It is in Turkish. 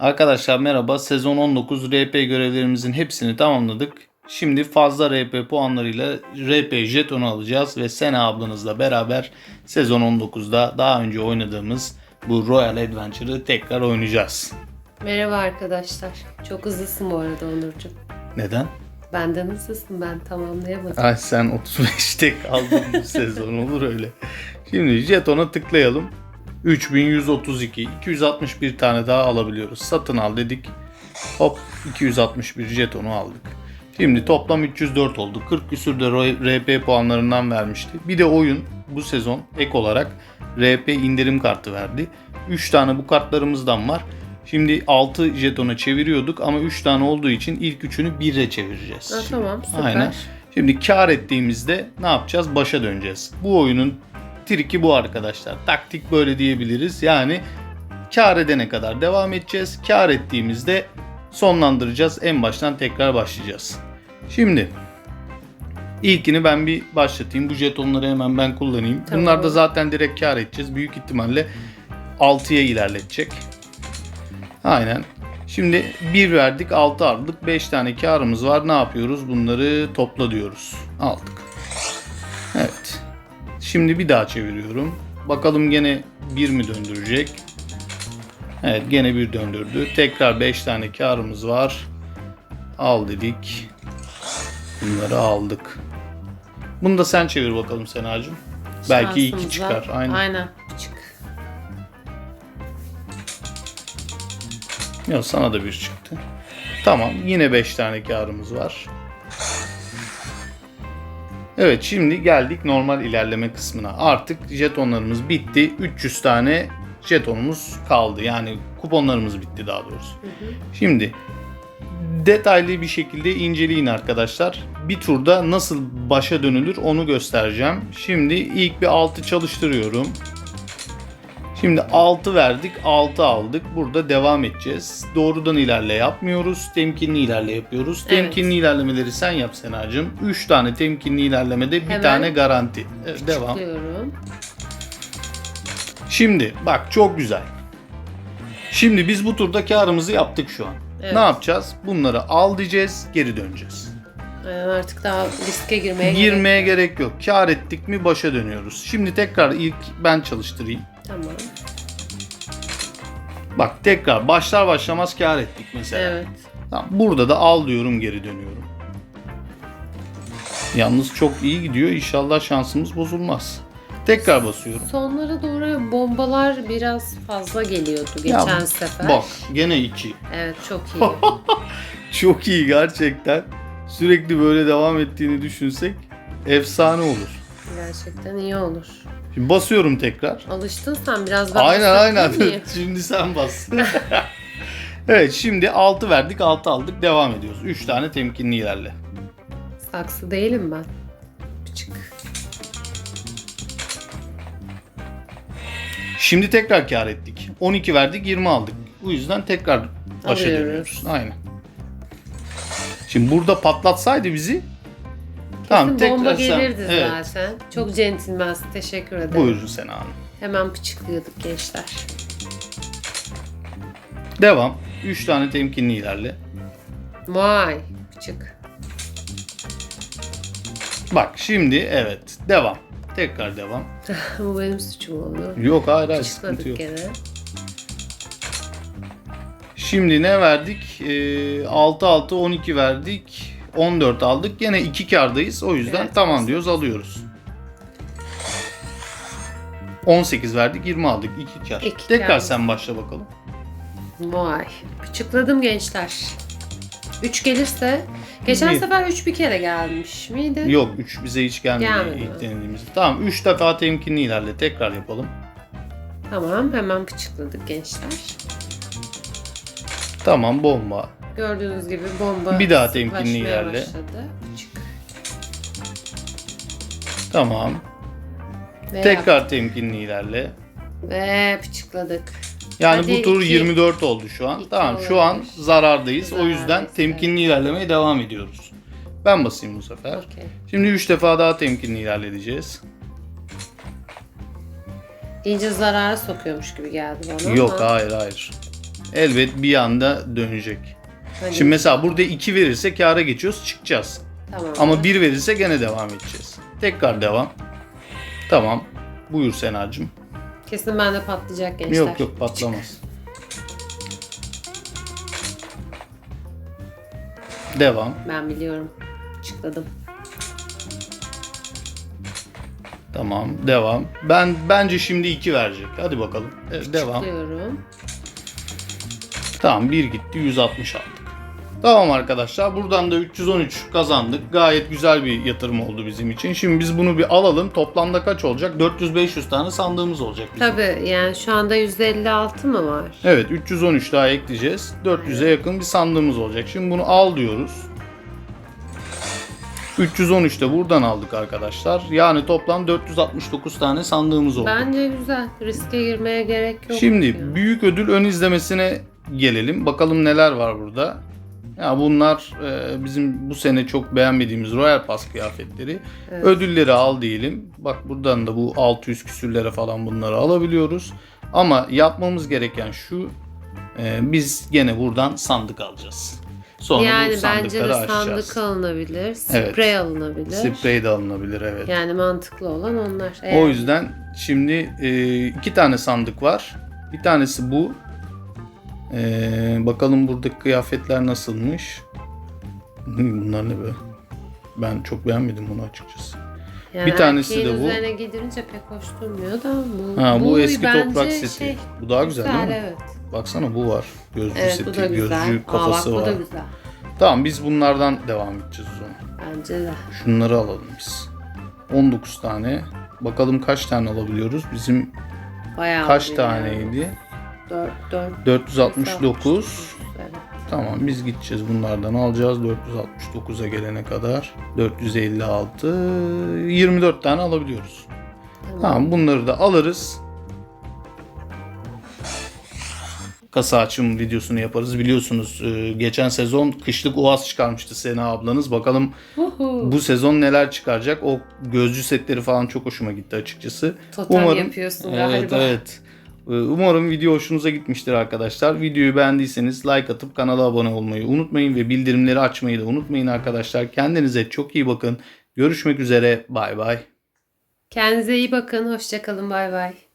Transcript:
Arkadaşlar merhaba. Sezon 19 RP görevlerimizin hepsini tamamladık. Şimdi fazla RP puanlarıyla RP jetonu alacağız ve Sena ablanızla beraber sezon 19'da daha önce oynadığımız bu Royal Adventure'ı tekrar oynayacağız. Merhaba arkadaşlar. Çok hızlısın bu arada Onurcuğum. Neden? Benden hızlısın ben tamamlayamadım. Ay sen 35'te kaldın bu sezon olur öyle. Şimdi jetona tıklayalım. 3132 261 tane daha alabiliyoruz. Satın al dedik. Hop 261 jetonu aldık. Şimdi toplam 304 oldu. 40 küsür de RP puanlarından vermişti. Bir de oyun bu sezon ek olarak RP indirim kartı verdi. 3 tane bu kartlarımızdan var. Şimdi 6 jetona çeviriyorduk ama 3 tane olduğu için ilk üçünü 1'e çevireceğiz. Ha, tamam süper. Aynen. Şimdi kar ettiğimizde ne yapacağız? Başa döneceğiz. Bu oyunun triki bu arkadaşlar. Taktik böyle diyebiliriz. Yani kar edene kadar devam edeceğiz. Kar ettiğimizde sonlandıracağız. En baştan tekrar başlayacağız. Şimdi ilkini ben bir başlatayım. Bu jetonları hemen ben kullanayım. Tamam. Bunlar da zaten direkt kar edeceğiz. Büyük ihtimalle 6'ya ilerletecek. Aynen. Şimdi 1 verdik 6 aldık. 5 tane karımız var. Ne yapıyoruz? Bunları topla diyoruz. Aldık. Evet. Şimdi bir daha çeviriyorum. Bakalım gene 1 mi döndürecek? Evet gene bir döndürdü. Tekrar 5 tane karımız var. Al dedik. Bunları aldık. Bunu da sen çevir bakalım Senacığım. Belki 2 Şansımıza- çıkar. Aynen. Aynen. Çık. Yok sana da bir çıktı. Tamam yine 5 tane karımız var. Evet şimdi geldik normal ilerleme kısmına. Artık jetonlarımız bitti. 300 tane jetonumuz kaldı. Yani kuponlarımız bitti daha doğrusu. Şimdi detaylı bir şekilde inceleyin arkadaşlar. Bir turda nasıl başa dönülür onu göstereceğim. Şimdi ilk bir 6 çalıştırıyorum. Şimdi 6 verdik, 6 aldık. Burada devam edeceğiz. Doğrudan ilerle yapmıyoruz. Temkinli ilerle yapıyoruz. Evet. Temkinli ilerlemeleri sen yap Senacığım. 3 tane temkinli ilerlemede bir Hemen. tane garanti. Evet, devam. Şimdi bak çok güzel. Şimdi biz bu turda karımızı yaptık şu an. Evet. Ne yapacağız? Bunları al diyeceğiz, geri döneceğiz. Aynen, artık daha riske girmeye Girmeye gerek gerek yok. Kar ettik mi başa dönüyoruz. Şimdi tekrar ilk ben çalıştırayım. Tamam. Bak tekrar başlar başlamaz kar ettik mesela. Evet. Tamam, burada da al diyorum geri dönüyorum. Yalnız çok iyi gidiyor. İnşallah şansımız bozulmaz. Tekrar basıyorum. Sonlara doğru bombalar biraz fazla geliyordu geçen Ya, sefer. Bak gene 2. Evet çok iyi. Çok iyi gerçekten. Sürekli böyle devam ettiğini düşünsek efsane olur. Gerçekten iyi olur. Şimdi basıyorum tekrar. Alıştın sen biraz ben aynen aynen. şimdi sen bas. evet şimdi 6 verdik 6 aldık devam ediyoruz. 3 tane temkinli ilerle. Saksı değilim ben. Küçük. Şimdi tekrar kar ettik. 12 verdik 20 aldık. Bu yüzden tekrar başa Alıyoruz. dönüyoruz. Aynen. Şimdi burada patlatsaydı bizi tamam Kesin bomba tekrar sen- gelirdi evet. zaten. Çok centilmensin. Teşekkür ederim. Buyurun Sena Hanım. Hemen pıçıklıyorduk gençler. Devam. 3 tane temkinli ilerle. Vay. Küçük. Bak şimdi evet devam. Tekrar devam. Bu benim suçum oldu. Yok hayır hayır sıkıntı Pıçıkladık yok. gene. Şimdi ne verdik? Ee, 6 6 12 verdik. 14 aldık. Gene 2 kardayız. O yüzden Evet, tamam diyoruz alıyoruz. 18 verdik 20 aldık. 2 kar. İki Tekrar kar. sen başla bakalım. Vay. Pıçıkladım gençler. 3 gelirse Geçen Bir. sefer 3 bir kere gelmiş miydi? Yok 3 bize hiç gelmedi, Gelmedi ilk mi? denediğimizde. Tamam 3 defa temkinli ilerle. Tekrar yapalım. Tamam hemen pıçıkladık gençler. Tamam bomba. Gördüğünüz gibi bomba Bir daha temkinli ilerle. başladı. Tamam. Ve Tekrar temkinli ilerle. Ve pıçıkladık. Yani Hadi bu tur iki- 24 oldu şu an. tamam şu an olabilir. zarardayız. O yüzden temkinli ilerlemeye devam ediyoruz. Ben basayım bu sefer. Okey. Şimdi 3 defa daha temkinli ilerleyeceğiz. İyice zarara sokuyormuş gibi geldi bana Yok ama. hayır hayır. elbet bir anda dönecek. Hadi. Şimdi mesela burada 2 verirse kâra geçiyoruz çıkacağız. tamam. Ama 1 verirse gene devam edeceğiz. Tekrar devam. Tamam. Buyur Senacığım. Kesin bende patlayacak gençler. Yok yok patlamaz. Devam. Ben biliyorum. Çıkladım. Tamam. Devam. Ben bence şimdi 2 verecek. Hadi bakalım. E, devam. Çıkıyorum. Tamam 1 gitti 160 aldık. Tamam arkadaşlar buradan da 313 kazandık. Gayet güzel bir yatırım oldu bizim için. Şimdi biz bunu bir alalım. Toplamda kaç olacak? 400-500 tane sandığımız olacak bizim. Tabii yani şu anda 156 mı var? Evet 313 daha ekleyeceğiz. 400'e yakın bir sandığımız olacak. Şimdi bunu al diyoruz. 313 de buradan aldık arkadaşlar. Yani toplam 469 tane sandığımız oldu. Bence güzel. Riske girmeye gerek yok. Şimdi ya. büyük ödül ön izlemesine gelelim. Bakalım neler var burada. Ya bunlar e, bizim bu sene çok beğenmediğimiz Royal Pass kıyafetleri. Evet. Ödülleri al diyelim. Bak buradan da bu 600 küsürlere falan bunları alabiliyoruz. Ama yapmamız gereken şu. e, biz gene buradan sandık alacağız. Sonra yani bu bence de açacağız. sandık alınabilir. Evet. Sprey alınabilir. Sprey de alınabilir evet. Yani mantıklı olan onlar. O Eğer- yüzden şimdi e, iki tane sandık var. Bir tanesi bu. E, bakalım buradaki kıyafetler nasılmış. Bunlar ne be? Ben çok beğenmedim bunu açıkçası. yani bir tanesi de bu. üzerine giydirince pek hoş durmuyor da bu, Ha bu, eski bence toprak seti. şey, bu daha güzel, değil mi? evet. Baksana bu var. Gözcü Evet seti, bu da güzel. gözcü kafası Aa, bak, var. Bu da güzel. Tamam biz bunlardan devam edeceğiz o zaman. Bence de. Şunları alalım biz. 19 tane. Bakalım kaç tane alabiliyoruz? Bizim Bayağı kaç bir taneydi? Yani. 4, 4, 469. Evet. Tamam biz gideceğiz bunlardan alacağız 469'a gelene kadar 456 24 tane alabiliyoruz. Tamam bunları da alırız. Kasa açım videosunu yaparız. Biliyorsunuz e, geçen sezon kışlık oğaz çıkarmıştı Sena ablanız. Bakalım Uhu. bu sezon neler çıkaracak. O gözcü setleri falan çok hoşuma gitti açıkçası. Totem yapıyorsun galiba. Evet evet. Ee, Umarım video hoşunuza gitmiştir arkadaşlar. Videoyu beğendiyseniz like atıp kanala abone olmayı unutmayın ve bildirimleri açmayı da unutmayın arkadaşlar. Kendinize çok iyi bakın. Görüşmek üzere. Bay bay. Kendinize iyi bakın. Hoşçakalın. Bay bay.